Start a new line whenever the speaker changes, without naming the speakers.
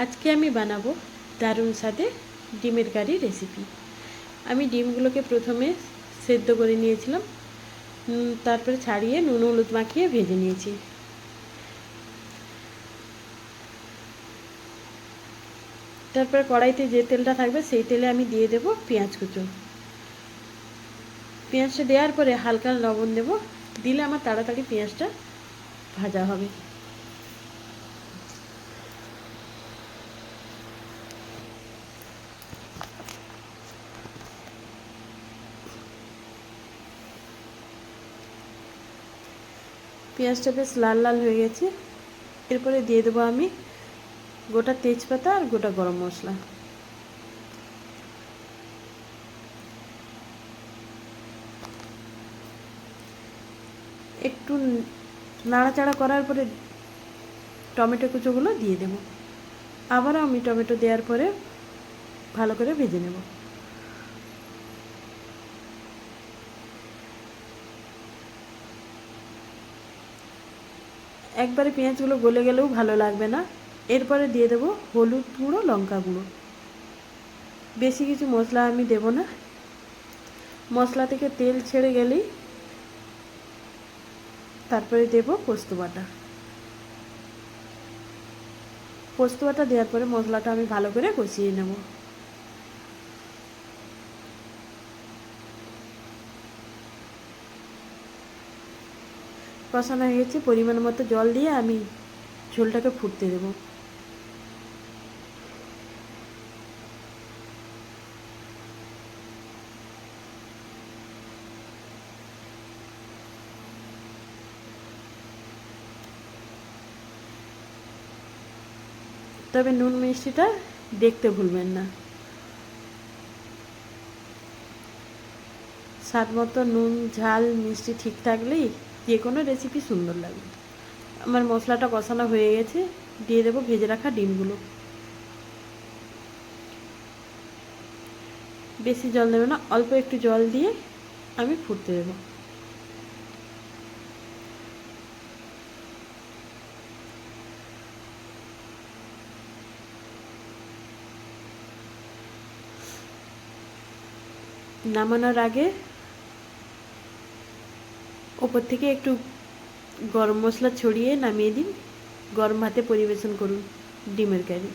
আজকে আমি বানাবো দারুণ স্বাদে ডিমের কারি রেসিপি আমি ডিমগুলোকে প্রথমে সেদ্ধ করে নিয়েছিলাম তারপরে ছাড়িয়ে নুন হলুদ মাখিয়ে ভেজে নিয়েছি। তারপরে কড়াইতে যে তেলটা থাকবে সেই তেলে আমি দিয়ে দেব পেঁয়াজ কুচো। পেঁয়াজটা দেওয়ার পরে হালকা লবণ দেব, দিলে আমার তাড়াতাড়ি পেঁয়াজটা ভাজা হবে। পেঁয়াজটা বেশ লাল লাল হয়ে গেছে। এরপরে দিয়ে দেবো আমি গোটা তেজপাতা আর গোটা গরম মশলা। একটু নাড়াচাড়া করার পরে টমেটো কুচোগুলো দিয়ে দেবো। আবারও আমি টমেটো দেওয়ার পরে ভালো করে ভেজে নেব। একবারে পেঁয়াজগুলো গলে গেলেও ভালো লাগবে না। এরপরে দিয়ে দেবো হলুদ গুঁড়ো, লঙ্কা গুঁড়ো। বেশি কিছু মশলা আমি দেব না। মশলা থেকে তেল ছেড়ে গেলেই তারপরে দেব পোস্ত বাটা। পোস্ত বাটা দেওয়ার পরে মশলাটা আমি ভালো করে কষিয়ে নেব। কষানো হয়ে গেছে, পরিমাণ মতো জল দিয়ে আমি ঝোলটাকে ফুটতে দেবো। তবে নুন মিষ্টিটা দেখতে ভুলবেন না। স্বাদ মতো নুন, ঝাল, মিষ্টি ঠিক থাকলেই যে কোনো রেসিপি সুন্দর লাগবে। আমার মশলাটা কষানো হয়ে গেছে, দিয়ে দেবো ভেজে রাখা ডিমগুলো। বেশি জল দেবে না, অল্প একটু জল দিয়ে আমি ফুটতে দেবো। নামানোর আগে ওপর থেকে একটু গরম মশলা ছড়িয়ে নামিয়ে দিন। গরম ভাতে পরিবেশন করুন ডিমের কারি।